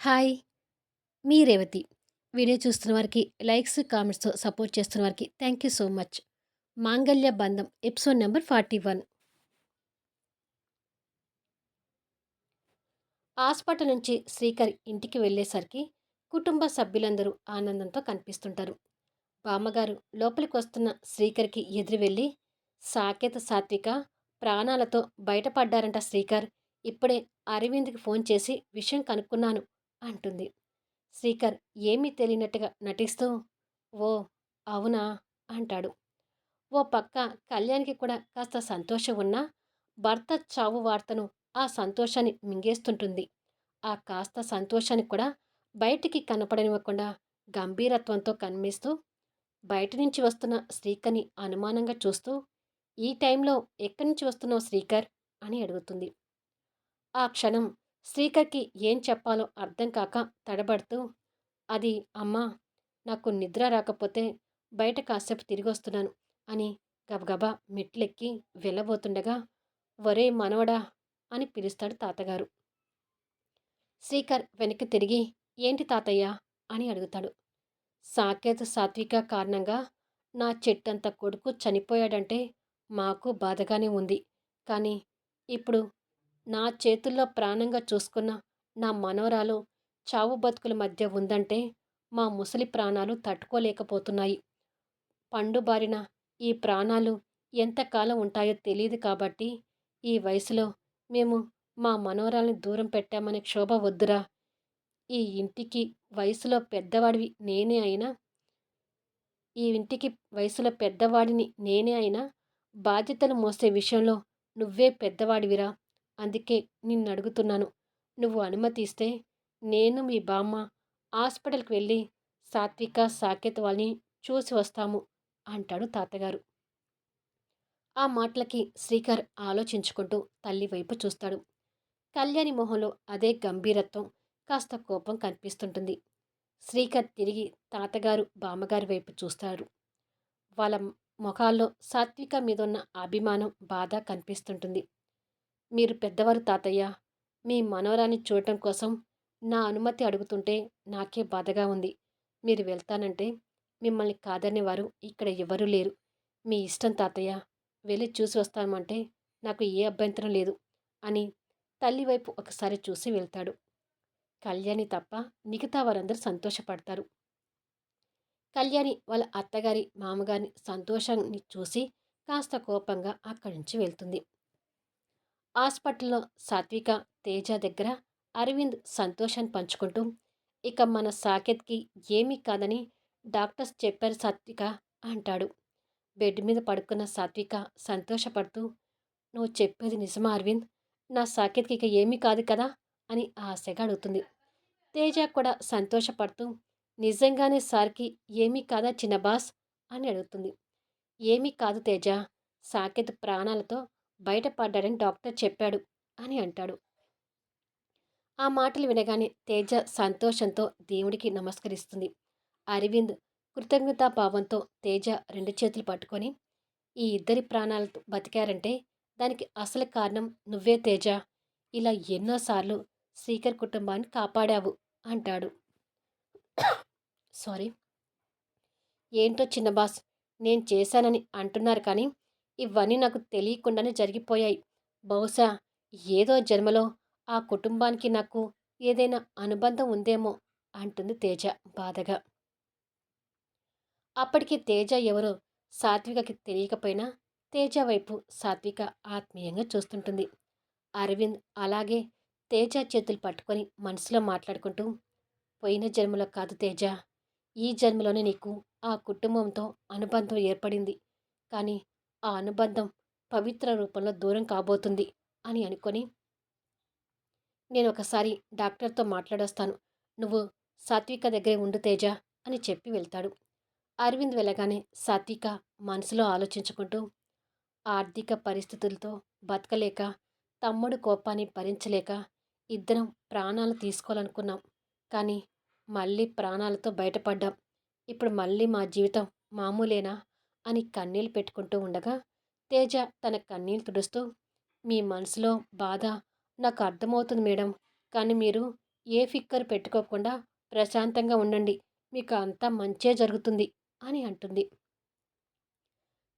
Hi! మీ Revathi. Video చూస్తున్న వారికి likes, కామెంట్స్‌తో support చేస్తున్న వారికి thank you so much. Mangalya Bandham episode number 41. Hospital నుంచి శ్రీకర్ ఇంటికి వెళ్ళేసరికి కుటుంబ సభ్యులందరూ ఆనందంతో కనిపిస్తుంటారు. బామ్మగారు లోపలికి వస్తున్న శ్రీకర్‌కి ఎదురు వెళ్ళి సాకేత, సాత్విక ప్రాణాలతో బయటపడ్డారంట శ్రీకర్. ఇప్పుడే అరవింద్‌కి ఫోన్ చేసి విషయం కనుక్కున్నాను అంటుంది. శ్రీకర్ ఏమీ తెలియనట్టుగా నటిస్తూ ఓ అవునా అంటాడు. ఓ పక్క కళ్యాణ్‌కి కూడా కాస్త సంతోషం ఉన్నా భర్త చావు వార్తను ఆ సంతోషాన్ని మింగేస్తుంటుంది. ఆ కాస్త సంతోషాన్ని కూడా బయటికి కనపడనివ్వకుండా గంభీరత్వంతో కనిపిస్తూ బయట నుంచి వస్తున్న శ్రీకర్‌ని అనుమానంగా చూస్తూ ఈ టైంలో ఎక్కడి నుంచి వస్తున్నావు శ్రీకర్ అని అడుగుతుంది. ఆ క్షణం శ్రీకర్‌కి ఏం చెప్పాలో అర్థం కాక తడబడుతూ అది అమ్మా నాకు నిద్ర రాకపోతే బయట కాసేపు తిరిగొస్తున్నాను అని గబగబా మెట్లెక్కి వెళ్ళబోతుండగా ఒరే మనవడా అని పిలుస్తాడు తాతగారు. శ్రీకర్ వెనక్కి తిరిగి ఏంటి తాతయ్య అని అడుగుతాడు. సాకేత సాత్విక కారణంగా నా చెట్టంత కొడుకు చనిపోయాడంటే మాకు బాధగానే ఉంది. కానీ ఇప్పుడు నా చేతుల్లో ప్రాణంగా చూసుకున్న నా మనవరాలు చావు బతుకుల మధ్య ఉందంటే మా ముసలి ప్రాణాలు తట్టుకోలేకపోతున్నాయి. పండుబారిన ఈ ప్రాణాలు ఎంతకాలం ఉంటాయో తెలియదు కాబట్టి ఈ వయసులో మేము మా మనవరాల్ని దూరం పెట్టామనే క్షోభ వద్దురా. ఈ ఇంటికి వయసులో పెద్దవాడివి నేనే అయినా ఈ ఇంటికి వయసులో పెద్దవాడిని నేనే అయినా బాధ్యతలు మోసే విషయంలో నువ్వే పెద్దవాడివిరా. అందుకే నిన్నడుగుతున్నాను. నువ్వు అనుమతి ఇస్తే నేను మీ బామ్మ హాస్పిటల్‌కి వెళ్ళి సాత్విక, సాకేత్ వాళ్ళని చూసి వస్తాము అంటాడు తాతగారు. ఆ మాటలకి శ్రీకర్ ఆలోచించుకుంటూ తల్లి వైపు చూస్తాడు. కళ్యాణి మొహంలో అదే గంభీరత్వం, కాస్త కోపం కనిపిస్తుంటుంది. శ్రీకర్ తిరిగి తాతగారు, బామ్మగారి వైపు చూస్తాడు. వాళ్ళ ముఖాల్లో సాత్విక మీదున్న అభిమానం, బాధ కనిపిస్తుంటుంది. మీరు పెద్దవారు తాతయ్య. మీ మనవరాన్ని చూడటం కోసం నా అనుమతి అడుగుతుంటే నాకే బాధగా ఉంది. మీరు వెళ్తానంటే మిమ్మల్ని కాదనేవారు ఇక్కడ ఎవరూ లేరు. మీ ఇష్టం తాతయ్య. వెళ్ళి చూసి వస్తామంటే నాకు ఏ అభ్యంతరం లేదు అని తల్లి వైపు ఒకసారి చూసి వెళ్తాడు. కళ్యాణి తప్ప మిగతా వారందరూ సంతోషపడతారు. కళ్యాణి వాళ్ళ అత్తగారి, మామగారిని సంతోషాన్ని చూసి కాస్త కోపంగా అక్కడి నుంచి వెళ్తుంది. హాస్పిటల్లో సాత్విక, తేజ దగ్గర అరవింద్ సంతోషాన్ని పంచుకుంటూ ఇక మన సాకేత్‌కి ఏమీ కాదని డాక్టర్స్ చెప్పారు సాత్విక అంటాడు. బెడ్ మీద పడుకున్న సాత్విక సంతోషపడుతూ నువ్వు చెప్పేది నిజమా అరవింద్? నా సాకేత్‌కి ఇక ఏమీ కాదు కదా అని ఆశగా అడుగుతుంది. తేజ కూడా సంతోషపడుతూ నిజంగానే సార్‌కి ఏమీ కాదా చిన్న బాస్ అని అడుగుతుంది. ఏమీ కాదు తేజ. సాకేత్ ప్రాణాలతో బయటపడ్డాడని డాక్టర్ చెప్పాడు అని అంటాడు. ఆ మాటలు వినగానే తేజ సంతోషంతో దేవుడికి నమస్కరిస్తుంది. అరవింద్ కృతజ్ఞతాభావంతో తేజ రెండు చేతులు పట్టుకొని ఈ ఇద్దరి ప్రాణాలతో బతికారంటే దానికి అసలు కారణం నువ్వే తేజ. ఇలా ఎన్నోసార్లు శ్రీకర్ కుటుంబాన్ని కాపాడావు అంటాడు. సారీ. ఏంటో చిన్న బాస్ నేను చేశానని అంటున్నారు కానీ ఇవన్నీ నాకు తెలియకుండానే జరిగిపోయాయి. బహుశా ఏదో జన్మలో ఆ కుటుంబానికి నాకు ఏదైనా అనుబంధం ఉందేమో అంటుంది తేజ బాధగా. అప్పటికి తేజ ఎవరో సాత్వికకి తెలియకపోయినా తేజ వైపు సాత్విక ఆత్మీయంగా చూస్తుంటుంది. అరవింద్ అలాగే తేజ చేతులు పట్టుకొని మనసులో మాట్లాడుకుంటూ పోయిన జన్మలో కాదు తేజ. ఈ జన్మలోనే నీకు ఆ కుటుంబంతో అనుబంధం ఏర్పడింది. కానీ ఆ అనుబంధం పవిత్ర రూపంలో దూరం కాబోతుంది అని అనుకొని నేను ఒకసారి డాక్టర్తో మాట్లాడొస్తాను. నువ్వు సాత్విక దగ్గరే ఉండు తేజ అని చెప్పి వెళ్తాడు. అరవింద్ వెళ్ళగానే సాత్విక మనసులో ఆలోచించుకుంటూ ఆర్థిక పరిస్థితులతో బతకలేక తమ్ముడు కోపాన్ని భరించలేక ఇద్దరం ప్రాణాలు తీసుకోవాలనుకున్నాం. కానీ మళ్ళీ ప్రాణాలతో బయటపడ్డాం. ఇప్పుడు మళ్ళీ మా జీవితం మామూలేనా అని కన్నీళ్ళు పెట్టుకుంటూ ఉండగా తేజ తన కన్నీళ్ళు తుడుస్తూ మీ మనసులో బాధ నాకు అర్థమవుతుంది మేడం. కానీ మీరు ఏ ఫిక్కర్ పెట్టుకోకుండా ప్రశాంతంగా ఉండండి మీకు అంతా మంచే జరుగుతుంది అని అంటుంది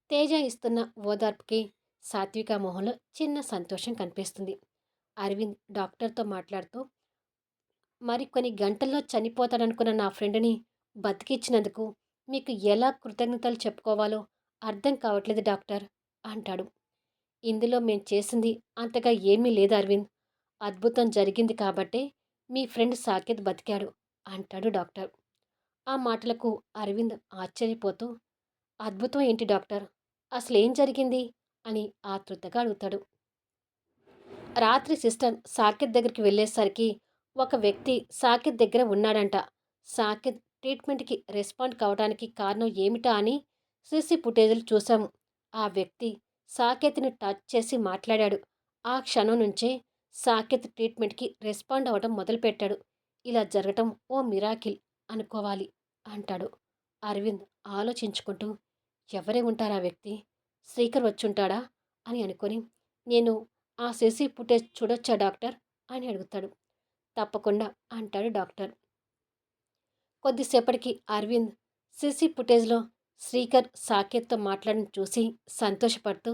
తేజ ఇస్తున్న ఓదార్పుకి సాత్విక మొహంలో చిన్న సంతోషం కనిపిస్తుంది అరవింద్ డాక్టర్తో మాట్లాడుతూ మరి కొన్ని గంటల్లో చనిపోతాడనుకున్న నా ఫ్రెండ్ని బతికిచ్చినందుకు మీకు ఎలా కృతజ్ఞతలు చెప్పుకోవాలో అర్థం కావట్లేదు డాక్టర్ అంటాడు. ఇందులో మేం చేసింది అంతగా ఏమీ లేదు అరవింద్. అద్భుతం జరిగింది కాబట్టే మీ ఫ్రెండ్ సాకేత్ బతికాడు అంటాడు డాక్టర్. ఆ మాటలకు అరవింద్ ఆశ్చర్యపోతూ అద్భుతం ఏంటి డాక్టర్? అసలు ఏం జరిగింది? అని ఆతృతగా అడుగుతాడు. రాత్రి సిస్టర్ సాకేత్ దగ్గరికి వెళ్ళేసరికి ఒక వ్యక్తి సాకేత్ దగ్గర ఉన్నాడంట. సాకేత్ ట్రీట్మెంట్కి రెస్పాండ్ కావడానికి కారణం ఏమిటా అని సిసి ఫుటేజీలు చూశాము. ఆ వ్యక్తి సాకేత్ని టచ్ చేసి మాట్లాడాడు. ఆ క్షణం నుంచే సాకేత్ ట్రీట్మెంట్కి రెస్పాండ్ అవ్వడం మొదలుపెట్టాడు. ఇలా జరగటం ఓ మిరాకిల్ అనుకోవాలి అంటాడు. అరవింద్ ఆలోచించుకుంటూ ఎవరే ఉంటారా వ్యక్తి? శ్రీకర్ వచ్చుంటాడా? అని అనుకొని నేను ఆ సీసీ ఫుటేజ్ చూడొచ్చా డాక్టర్? అని అడుగుతాడు. తప్పకుండా అంటాడు డాక్టర్. కొద్దిసేపటికి అరవింద్ సిసి ఫుటేజ్లో శ్రీకర్ సాకేత్తో మాట్లాడిన చూసి సంతోషపడుతూ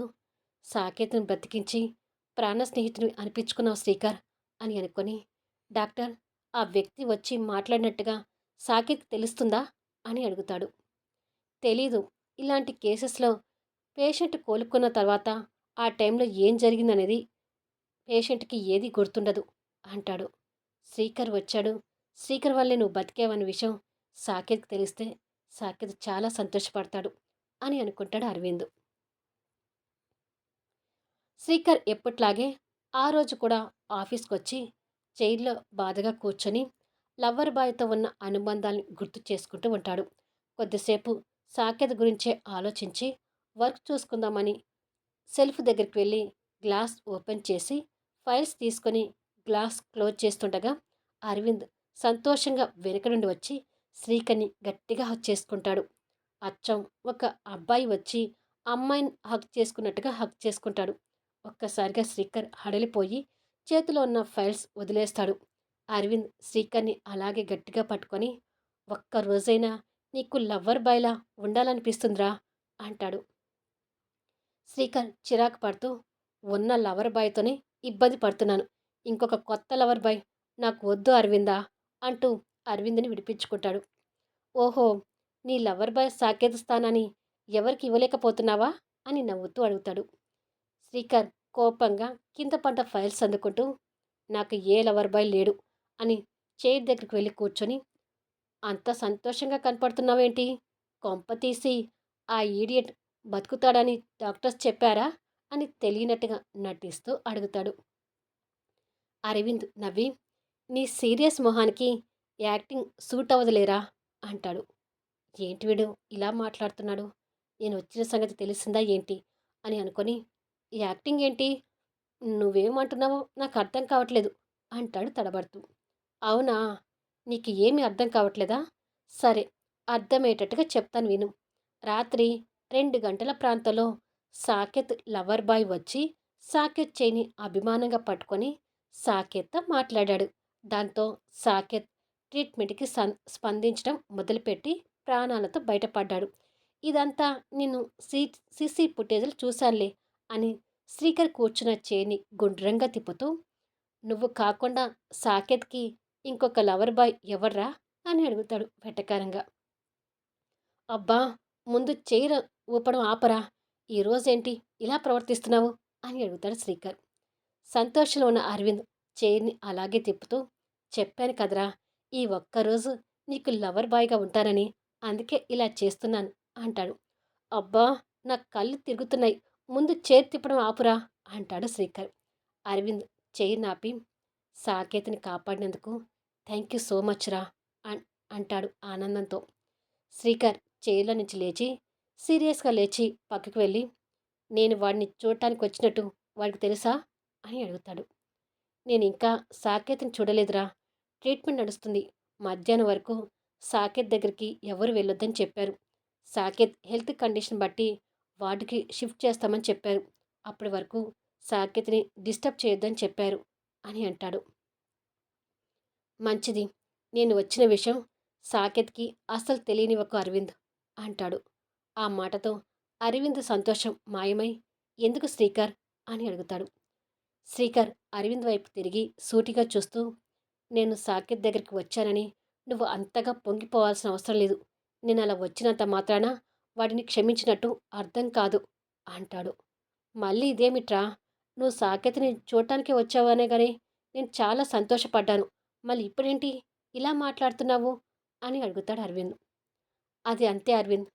సాకేత్ను బ్రతికించి ప్రాణ స్నేహితుని అనిపించుకున్నావు శ్రీకర్ అని అనుకొని డాక్టర్ ఆ వ్యక్తి వచ్చి మాట్లాడినట్టుగా సాకేత్ తెలుస్తుందా? అని అడుగుతాడు. తెలీదు. ఇలాంటి కేసెస్లో పేషెంట్ కోలుకున్న తర్వాత ఆ టైంలో ఏం జరిగిందనేది పేషెంట్కి ఏది గుర్తుండదు అంటాడు. శ్రీకర్ వచ్చాడు శ్రీకర్ వల్లే నువ్వు బతికేవన్న విషయం సాకేత్కి తెలిస్తే సాకేత్ చాలా సంతోషపడతాడు అని అనుకుంటాడు అరవింద్. శ్రీకర్ ఎప్పట్లాగే ఆ రోజు కూడా ఆఫీస్కి వచ్చి చైర్లో బాధగా కూర్చొని లవ్వర్ బాయ్తో ఉన్న అనుబంధాన్ని గుర్తు చేసుకుంటూ ఉంటాడు. కొద్దిసేపు సాకేత్ గురించే ఆలోచించి వర్క్ చూసుకుందామని సెల్ఫ్ దగ్గరికి వెళ్ళి గ్లాస్ ఓపెన్ చేసి ఫైల్స్ తీసుకొని గ్లాస్ క్లోజ్ చేస్తుండగా అరవింద్ సంతోషంగా వెనుక నుండి వచ్చి శ్రీకని గట్టిగా హక్ చేసుకుంటాడు. అచ్చం ఒక అబ్బాయి వచ్చి అమ్మాయిని హక్ చేసుకున్నట్టుగా హక్ చేసుకుంటాడు. ఒక్కసారిగా శ్రీకర్ హడలిపోయి చేతిలో ఉన్న ఫైల్స్ వదిలేస్తాడు. అరవింద్ శ్రీకర్ని అలాగే గట్టిగా పట్టుకొని ఒక్క రోజైనా నీకు లవ్వర్ బాయ్లా ఉండాలనిపిస్తుందిరా అంటాడు. శ్రీకర్ చిరాకు పడుతూ ఉన్న లవర్ బాయ్తోనే ఇబ్బంది పడుతున్నాను. ఇంకొక కొత్త లవర్ బాయ్ నాకు వద్దు అరవిందా? అంటూ అరవింద్ని విడిపించుకుంటాడు. ఓహో నీ లవర్ బాయ్ సాకేత స్థానాన్ని ఎవరికి ఇవ్వలేకపోతున్నావా? అని నవ్వుతూ అడుగుతాడు. శ్రీకర్ కోపంగా కింద పంట ఫైల్స్ అందుకుంటూ నాకు ఏ లవర్ బాయ్ లేడు అని చైర్ దగ్గరికి వెళ్ళి కూర్చొని అంత సంతోషంగా కనపడుతున్నావేంటి? కొంప తీసి ఆ ఈడియట్ బతుకుతాడని డాక్టర్స్ చెప్పారా? అని తెలియనట్టుగా నటిస్తూ అడుగుతాడు. అరవింద్ నవ్వి నీ సీరియస్ మొహానికి యాక్టింగ్ సూట్ అవ్వదులేరా అంటాడు. ఏంటి వీడు ఇలా మాట్లాడుతున్నాడు? నేను వచ్చిన సంగతి తెలిసిందా ఏంటి? అని అనుకొని యాక్టింగ్ ఏంటి? నువ్వేమంటున్నావో నాకు అర్థం కావట్లేదు అంటాడు తడబడుతూ. అవునా? నీకు ఏమీ అర్థం కావట్లేదా? సరే అర్థమయ్యేటట్టుగా చెప్తాను విను. రాత్రి రెండు గంటల ప్రాంతంలో సాకెత్ లవర్ బాయ్ వచ్చి సాకెత్ చేయిని అభిమానంగా పట్టుకొని సాకేత్తో మాట్లాడాడు. దాంతో సాకేత్ ట్రీట్మెంట్కి సన్ స్పందించడం మొదలుపెట్టి ప్రాణాలతో బయటపడ్డాడు. ఇదంతా నేను సీ సీసీ ఫుటేజ్లు చూశానులే అని శ్రీకర్ కూర్చున్న చేని గుండ్రంగా తిప్పుతూ నువ్వు కాకుండా సాకేత్కి ఇంకొక లవర్ బాయ్ ఎవర్రా? అని అడుగుతాడు వెటకారంగా. అబ్బా ముందు చైర ఊపడం ఆపరా. ఈరోజేంటి ఇలా ప్రవర్తిస్తున్నావు? అని అడుగుతాడు శ్రీకర్ సంతోషంలో ఉన్న అరవింద్ చైర్ని అలాగే తిప్పుతూ చెప్పాను కదరా ఈ ఒక్కరోజు నీకు లవర్ బాయ్గా ఉంటానని అందుకే ఇలా చేస్తున్నాను అంటాడు. అబ్బా నా కళ్ళు తిరుగుతున్నాయి. ముందు చైర్ తిప్పడం ఆపురా అంటాడు శ్రీకర్. అరవింద్ చైర్ నాపి సాకేత్ని కాపాడినందుకు థ్యాంక్ యూ సో మచ్ రా అంటాడు ఆనందంతో. శ్రీకర్ చైర్లో నుంచి లేచి సీరియస్గా లేచి పక్కకు వెళ్ళి నేను వాడిని చూడటానికి వచ్చినట్టు వాడికి తెలుసా? అని అడుగుతాడు. నేను ఇంకా సాకేత్ని చూడలేదురా. ట్రీట్మెంట్ నడుస్తుంది. మధ్యాహ్నం వరకు సాకేత్ దగ్గరికి ఎవరు వెళ్ళొద్దని చెప్పారు. సాకేత్ హెల్త్ కండిషన్ బట్టి వార్డుకి షిఫ్ట్ చేస్తామని చెప్పారు. అప్పటి వరకు సాకేత్ని డిస్టర్బ్ చేయొద్దని చెప్పారు అని అంటాడు. మంచిది. నేను వచ్చిన విషయం సాకేత్కి అస్సలు తెలియనివ్వకు అరవింద్ అంటాడు. ఆ మాటతో అరవింద్ సంతోషం మాయమై ఎందుకు శ్రీకర్? అని అడుగుతాడు. శ్రీకర్ అరవింద్ వైపు తిరిగి సూటిగా చూస్తూ నేను సాకేత్ దగ్గరికి వచ్చానని నువ్వు అంతగా పొంగిపోవాల్సిన అవసరం లేదు. నేను అలా వచ్చినంత మాత్రాన వాడిని క్షమించినట్టు అర్థం కాదు అంటాడు. మళ్ళీ ఇదేమిట్రా? నువ్వు సాకేత్ని చూడటానికి వచ్చావనే కానీ నేను చాలా సంతోషపడ్డాను. మళ్ళీ ఇప్పుడేంటి? ఇలా మాట్లాడుతున్నావు? అని అడుగుతాడు అరవింద్. అది అంతే అరవింద్.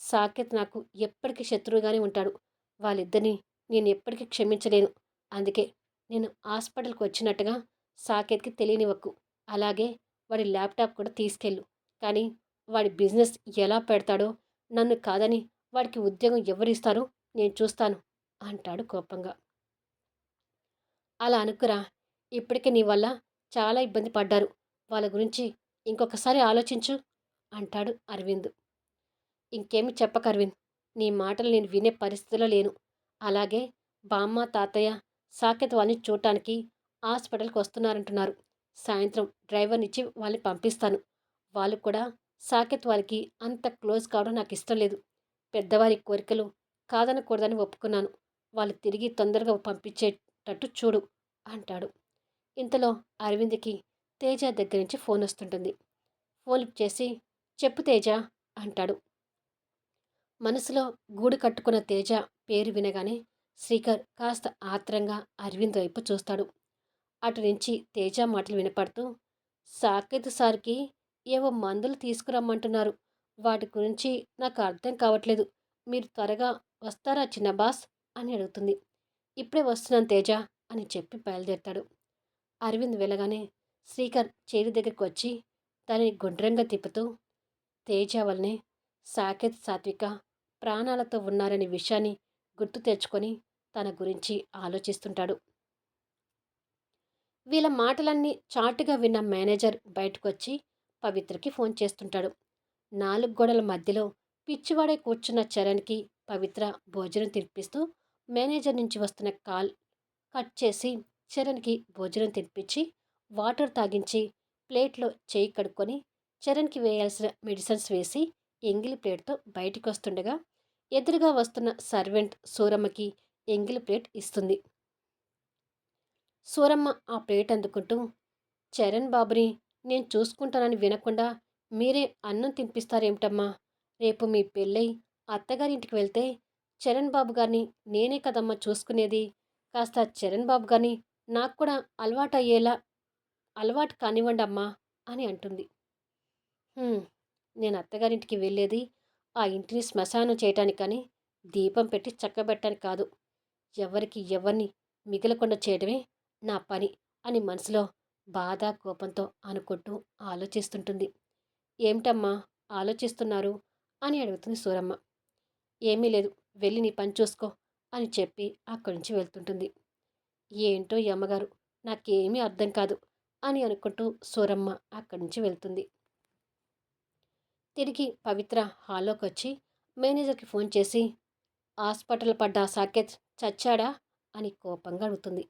సాకేత్ నాకు ఎప్పటికీ శత్రువుగానే ఉంటాడు. వాళ్ళిద్దరిని నేను ఎప్పటికీ క్షమించలేను. అందుకే నేను హాస్పిటల్కి వచ్చినట్టుగా సాకేత్కి తెలియనివ్వకు. అలాగే వాడి ల్యాప్టాప్ కూడా తీసుకెళ్ళు. కానీ వాడి బిజినెస్ ఎలా పెడతాడో నన్ను కాదని వాడికి ఉద్యోగం ఎవరిస్తారో నేను చూస్తాను అంటాడు కోపంగా. అలా అనుకురా. ఇప్పటికే నీ వల్ల చాలా ఇబ్బంది పడ్డారు. వాళ్ళ గురించి ఇంకొకసారి ఆలోచించు అంటాడు అరవింద్. ఇంకేమి చెప్పక అరవింద్ నీ మాటలు నేను వినే పరిస్థితిలో లేను. అలాగే బామ్మ తాతయ్య సాకేత్ వాళ్ళని చూడటానికి హాస్పిటల్కి వస్తున్నారంటున్నారు. సాయంత్రం డ్రైవర్నిచ్చి వాళ్ళని పంపిస్తాను. వాళ్ళు కూడా సాకేత్ వాళ్ళకి అంత క్లోజ్ కావడం నాకు ఇష్టం లేదు. పెద్దవారి కోరికలు కాదనకూడదని ఒప్పుకున్నాను. వాళ్ళు తిరిగి తొందరగా పంపించేటట్టు చూడు అంటాడు. ఇంతలో అరవింద్కి తేజ దగ్గర నుంచి ఫోన్ వస్తుంటుంది. ఫోన్ చేసి చెప్పు తేజ అంటాడు. మనసులో గూడు కట్టుకున్న తేజ పేరు వినగానే శ్రీకర్ కాస్త ఆత్రంగా అరవింద్ వైపు చూస్తాడు. అటు నుంచి తేజ మాటలు వినపడుతూ సాకేత్ సార్కి ఏవో మందులు తీసుకురమ్మంటున్నారు. వాటి గురించి నాకు అర్థం కావట్లేదు. మీరు త్వరగా వస్తారా చిన్న బాస్ అని అడుగుతుంది. ఇప్పుడే వస్తున్నాను తేజ అని చెప్పి బయలుదేరుతాడు. అరవింద్ వెళ్ళగానే శ్రీకర్ చేరి దగ్గరికి వచ్చి దానిని గుండ్రంగా తిప్పుతూ తేజ వల్లనే సాకేత్ సాత్విక ప్రాణాలతో ఉన్నారనే విషయాన్ని గుర్తు తెచ్చుకొని తన గురించి ఆలోచిస్తుంటాడు. వీళ్ళ మాటలన్నీ చాటుగా విన్న మేనేజర్ బయటకొచ్చి పవిత్రకి ఫోన్ చేస్తుంటాడు. నాలుగు గోడల మధ్యలో పిచ్చివాడే కూర్చున్న చరణ్కి పవిత్ర భోజనం తినిపిస్తూ మేనేజర్ నుంచి వస్తున్న కాల్ కట్ చేసి చరణ్కి భోజనం తినిపించి వాటర్ తాగించి ప్లేట్లో చేయి కడుక్కొని చరణ్కి వేయాల్సిన మెడిసిన్స్ వేసి ఎంగిలి ప్లేట్తో బయటికి వస్తుండగా ఎదురుగా వస్తున్న సర్వెంట్ సూరమ్మకి ఎంగిల్ ప్లేట్ ఇస్తుంది. సూరమ్మ ఆ ప్లేట్ అందుకుంటూ చరణ్ బాబుని నేను చూసుకుంటానని వినకుండా మీరే అన్నం తినిపిస్తారేమిటమ్మా? రేపు మీ పెళ్ళై అత్తగారింటికి వెళ్తే చరణ్ బాబు గారిని నేనే కదమ్మా చూసుకునేది. కాస్త చరణ్ బాబు గారిని నాకు కూడా అలవాటు అయ్యేలా అలవాటు కానివ్వండి అమ్మా అని అంటుంది. నేను అత్తగారింటికి వెళ్ళేది ఆ ఇంటిని శ్మశానం చేయటానికి కానీ దీపం పెట్టి చక్కబెట్టడానికి కాదు. ఎవరికి ఎవరిని మిగలకుండా చేయడమే నా పని అని మనసులో బాధ కోపంతో అనుకుంటూ ఆలోచిస్తుంటుంది. ఏమిటమ్మా ఆలోచిస్తున్నారు? అని అడుగుతుంది సూరమ్మ. ఏమీ లేదు వెళ్ళి నీ పని చూసుకో అని చెప్పి అక్కడి నుంచి వెళ్తుంటుంది. ఏంటో ఈ అమ్మగారు నాకేమీ అర్థం కాదు అని అనుకుంటూ సూరమ్మ అక్కడి నుంచి వెళ్తుంది. తిరిగి పవిత్ర హాల్లోకి వచ్చి మేనేజర్కి ఫోన్ చేసి హాస్పిటల్ పడ్డ సాకేత్ చచ్చాడా? అని కోపంగా అడుగుతుంది.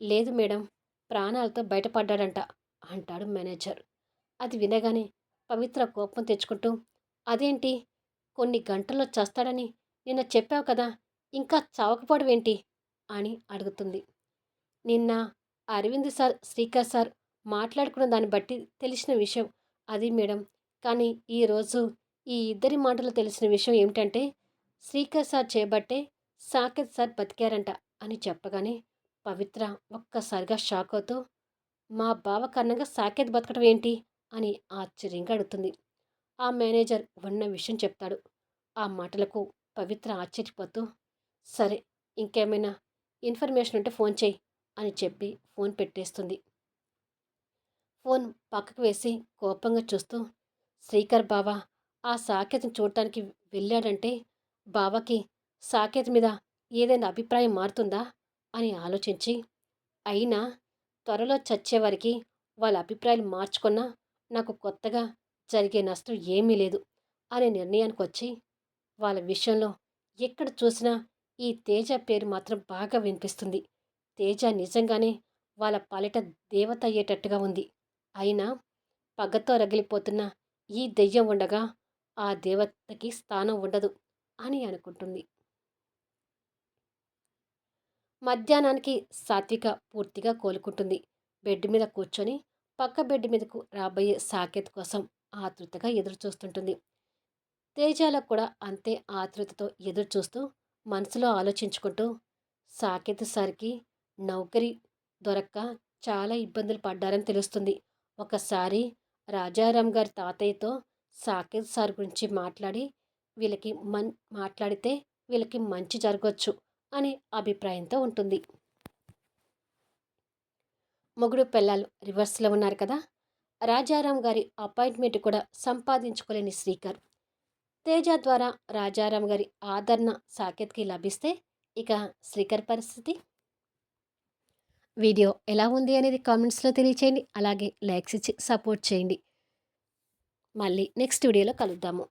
లేదు మేడం ప్రాణాలతో బయటపడ్డాడంట అంటాడు మేనేజర్. అది వినగానే పవిత్ర కోపం తెచ్చుకుంటూ అదేంటి? కొన్ని గంటల్లో చస్తాడని నిన్న చెప్పావు కదా ఇంకా చావకపోవడమేంటి అని అడుగుతుంది. నిన్న అరవింద్ సార్ శ్రీకర్ సార్ మాట్లాడుకున్న దాన్ని బట్టి తెలిసిన విషయం అది మేడం. కానీ ఈరోజు ఈ ఇద్దరి మాటలు తెలిసిన విషయం ఏమిటంటే శ్రీకర్ సార్ చేబట్టే సాకేత్ సార్ బతికారంట అని చెప్పగానే పవిత్ర ఒక్కసారిగా షాక్ అవుతూ మా బావ కన్నగా సాకేత్ బతకడం ఏంటి? అని ఆశ్చర్యంగా అడుగుతుంది. ఆ మేనేజర్ ఉన్న విషయం చెప్తాడు. ఆ మాటలకు పవిత్ర ఆశ్చర్యపోతూ సరే ఇంకేమైనా ఇన్ఫర్మేషన్ ఉంటే ఫోన్ చేయి అని చెప్పి ఫోన్ పెట్టేస్తుంది. ఫోన్ పక్కకు వేసి కోపంగా చూస్తూ శ్రీకర్ బావ ఆ సాకేత్ని చూడటానికి వెళ్ళాడంటే బావకి సాకేత్ మీద ఏదైనా అభిప్రాయం మారుతుందా? అని ఆలోచించి అయినా త్వరలో చచ్చేవారికి వాళ్ళ అభిప్రాయాలు మార్చుకున్నా నాకు కొత్తగా జరిగే నష్టం ఏమీ లేదు అనే నిర్ణయానికి వచ్చి వాళ్ళ విషయంలో ఎక్కడ చూసినా ఈ తేజ పేరు మాత్రం బాగా వినిపిస్తుంది. తేజ నిజంగానే వాళ్ళ పాలిట దేవత అయ్యేటట్టుగా ఉంది. అయినా పగతో రగిలిపోతున్న ఈ దెయ్యం ఉండగా ఆ దేవతకి స్థానం ఉండదు అని అనుకుంటుంది. మధ్యాహ్నానికి సాత్విక పూర్తిగా కోలుకుంటుంది. బెడ్ మీద కూర్చొని పక్క బెడ్ మీదకు రాబోయే సాకేత్ కోసం ఆతృతగా ఎదురుచూస్తుంటుంది. తేజాలకు కూడా అంతే ఆతృతతో ఎదురుచూస్తూ మనసులో ఆలోచించుకుంటూ సాకేత్ సార్కి నౌకరీ దొరక్క చాలా ఇబ్బందులు పడ్డారని తెలుస్తుంది. ఒకసారి రాజారాం గారి తాతయ్యతో సాకేత్ సార్ గురించి మాట్లాడి వీళ్ళకి మన్ మాట్లాడితే వీళ్ళకి మంచి జరగవచ్చు అనే అభిప్రాయంతో ఉంటుంది. మొగుడు పిల్లలు రివర్స్లో ఉన్నారు కదా? రాజారాం గారి అపాయింట్మెంట్ కూడా సంపాదించుకోలేని శ్రీకర్. తేజ ద్వారా రాజారాం గారి ఆదరణ సాకేత్కి లభిస్తే ఇక శ్రీకర్ పరిస్థితి వీడియో ఎలా ఉంది అనేది కామెంట్స్లో తెలియచేయండి. అలాగే లైక్స్ ఇచ్చి సపోర్ట్ చేయండి. మళ్ళీ నెక్స్ట్ వీడియోలో కలుద్దాము.